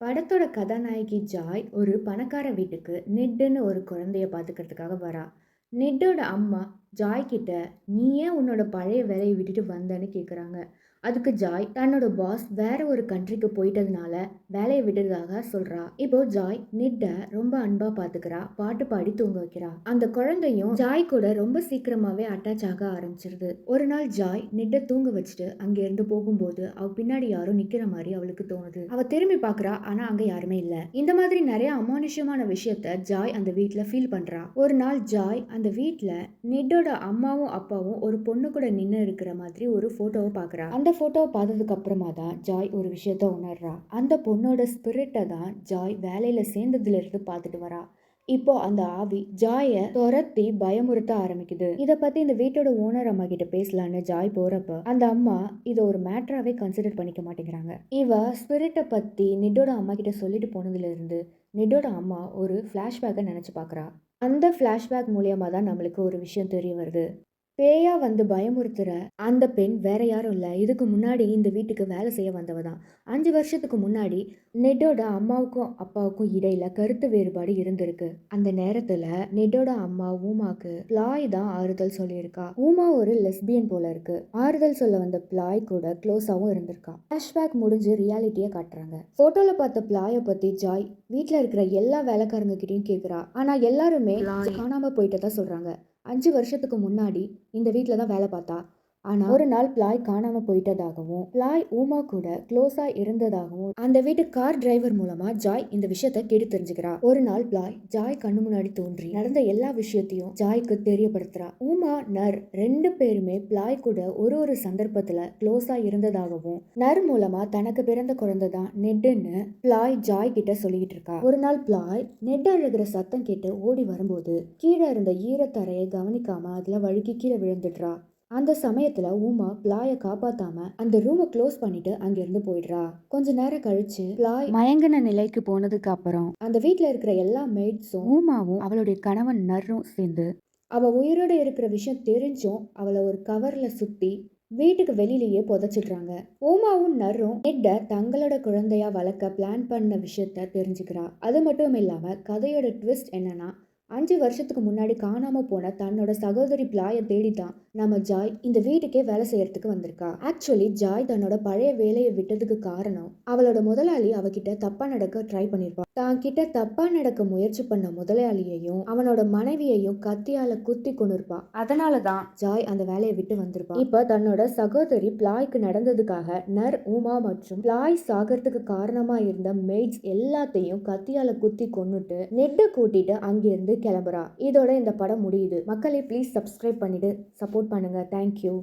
படத்தோட கதாநாயகி ஜாய் ஒரு பணக்கார வீட்டுக்கு நெட்டுன்னு ஒரு குழந்தைய பார்த்துக்கிறதுக்காக வரா. நெட்டோட அம்மா ஜாய் கிட்ட நீ ஏன் உன்னோட பழைய வேலையை விட்டுட்டு வந்தேன்னு கேட்குறாங்க அதுக்கு ஜாய் தன்னோட பாஸ் வேற ஒரு கண்ட்ரிக்கு போயிட்டதுனால வேலையை விடுறதாக சொல்றா. இப்போ ஜாய் நிட்ட ரொம்ப அன்பா பாத்துக்கிறா. பாட்டு பாடி தூங்க வைக்கிறா. அந்த குழந்தையும் ஜாய் கூட ரொம்ப சீக்கிரமாவே அட்டாச் ஆக ஆரம்பிச்சிருது. ஒரு நாள் ஜாய் நிட்ட தூங்க வச்சுட்டு அங்க இருந்து போகும்போது அவ பின்னாடி யாரும் நிக்கிற மாதிரி அவளுக்கு தோணுது. அவ திரும்பி பாக்குறா ஆனா அங்க யாருமே இல்ல. இந்த மாதிரி நிறைய அமானுஷ்யமான விஷயத்த ஜாய் அந்த வீட்டுல ஃபீல் பண்றா. ஒரு நாள் ஜாய் அந்த வீட்டுல நிட்டோட அம்மாவும் அப்பாவும் ஒரு பொண்ணு கூட நின்று இருக்கிற மாதிரி ஒரு போட்டோவை பாக்குறா. அந்த ஃபோட்டோவை பார்த்ததுக்கு அப்புறமா தான் ஜாய் ஒரு விஷயத்த உணர்றா. அந்த பொண்ணோட ஸ்பிரிட்டை தான் ஜாய் வேலையில் சேர்ந்ததுலேருந்து பார்த்துட்டு வரா. இப்போ அந்த ஆவி ஜாயை துரத்தி பயமுறுத்த ஆரம்பிக்குது. இதை பத்தி இந்த வீட்டோட ஓனர் அம்மா கிட்ட பேசலான்னு ஜாய் போறப்ப அந்த அம்மா இதை ஒரு மேட்டராவே கன்சிடர் பண்ணிக்க மாட்டேங்கிறாங்க. இவ ஸ்பிரிட்டை பத்தி நிட்டோட அம்மா கிட்ட சொல்லிட்டு போனதுல இருந்து நிட்டோட அம்மா ஒரு ஃப்ளாஷ்பேக்கை நினைச்சு பார்க்கறா அந்த ஃப்ளாஷ்பேக் மூலியமா தான் நம்மளுக்கு ஒரு விஷயம் தெரிய வருது. பேயா வந்து பயமுறுத்துற அந்த பெண் வேற யாரும் இல்லை. இதுக்கு முன்னாடி இந்த வீட்டுக்கு வேலை செய்ய வந்தவ தான். அஞ்சு வருஷத்துக்கு முன்னாடி நெட்டோட அம்மாவுக்கும் அப்பாவுக்கும் இடையில கருத்து வேறுபாடு இருந்திருக்கு. அந்த நேரத்துல நெட்டோட அம்மா ஊமாக்கு பிளாய் தான் ஆறுதல் சொல்லியிருக்கா. ஊமா ஒரு லெஸ்பியன் போல இருக்கு. ஆறுதல் சொல்ல வந்த பிளாய் கூட க்ளோஸாவும் இருந்திருக்கா. ஃபிளாஷ்பேக் முடிஞ்சு ரியாலிட்டியை காட்டுறாங்க. ஃபோட்டோவில் பார்த்த பிளாயை பத்தி ஜாய் வீட்ல இருக்கிற எல்லா வேலைக்காரங்க கிட்டயும் கேக்குறா. ஆனா எல்லாருமே காணாம போயிட்டதா சொல்றாங்க. அஞ்சு வருஷத்துக்கு முன்னாடி இந்த வீட்டில் தான் வேலை பார்த்தா. ஆனால் ஒரு நாள் பிளாய் காணாமல் போயிட்டதாகவும் பிளாய் ஊமா கூட க்ளோஸாக இருந்ததாகவும் அந்த வீட்டு கார் டிரைவர் மூலமாக ஜாய் இந்த விஷயத்த கேட்டு தெரிஞ்சுக்கிறா. ஒரு நாள் பிளாய் ஜாய் கண்ணு முன்னாடி தோன்றி நடந்த எல்லா விஷயத்தையும் ஜாய்க்கு தெரியப்படுத்துறா. ஊமா நர் ரெண்டு பேருமே பிளாய் கூட ஒரு ஒரு சந்தர்ப்பத்தில் க்ளோஸாக இருந்ததாகவும் நர் மூலமாக தனக்கு பிறந்த குழந்தை தான் நெட்டுன்னு பிளாய் ஜாய் கிட்ட சொல்லிக்கிட்டு இருக்கா. ஒரு நாள் பிளாய் நெட் அழுகிற சத்தம் கேட்டு ஓடி வரும்போது கீழே இருந்த ஈரத்தரையை கவனிக்காம அதில் வழுக்கி கீழே விழுந்துடுறா. அந்த சமயத்துல ஊமா பிளாய காப்பாத்தாம அந்த ரூமை க்ளோஸ் பண்ணிட்டு அங்கிருந்து போயிடுறா. கொஞ்ச நேரம் கழிச்சு பிளாய் மயங்கின நிலைக்கு போனதுக்கு அப்புறம் அந்த வீட்ல இருக்கிற எல்லா மெய்ட்ஸும் ஊமாவும் அவளுடைய கணவன் நர்ரும் சேர்ந்து அவ உயிரோட இருக்கிற விஷயம் தெரிஞ்சும் அவளை ஒரு கவர்ல சுத்தி வீட்டுக்கு வெளியிலேயே புதைச்சிடுறாங்க. ஊமாவும் நர்ரும் நெட்டை தங்களோட குழந்தையா வளர்க்க பிளான் பண்ண விஷயத்த தெரிஞ்சுக்கிறா. அது மட்டும் இல்லாம கதையோட ட்விஸ்ட் என்னன்னா அஞ்சு வருஷத்துக்கு முன்னாடி காணாம போன தன்னோட சகோதரி பிளாயை தேடி தான் நம்ம ஜாய் இந்த வீட்டுக்கே வேலை செய்யறதுக்கு வந்திருக்கா. ஆக்சுவலி ஜாய் தன்னோட பழைய வேலையை விட்டதுக்கு காரணம் அவளோட முதலாளி அவகிட்ட தப்பா நடக்க ட்ரை பண்ணிருப்பா. தான் கிட்ட தப்பா நடக்க முயற்சி பண்ண முதலாளியையும் அவனோட மனைவியையும் கத்தியால குத்தி கொண்டிருப்பா அதனால தான் ஜாய் அந்த வேலையை விட்டு வந்திருப்பா. இப்ப தன்னோட சகோதரி பிளாய்க்கு நடந்ததுக்காக நர் உமா மற்றும் பிளாய் சாகிறதுக்கு காரணமா இருந்த மெய்ட்ஸ் எல்லாத்தையும் கத்தியால குத்தி கொன்னுட்டு நெட்டை கூட்டிட்டு அங்கிருந்து கிளம்புறா. இதோட இந்த படம் முடியுது. மக்களே ப்ளீஸ் சப்ஸ்கிரைப் பண்ணிட்டு சப்போர்ட் பண்ணுங்க. Thank you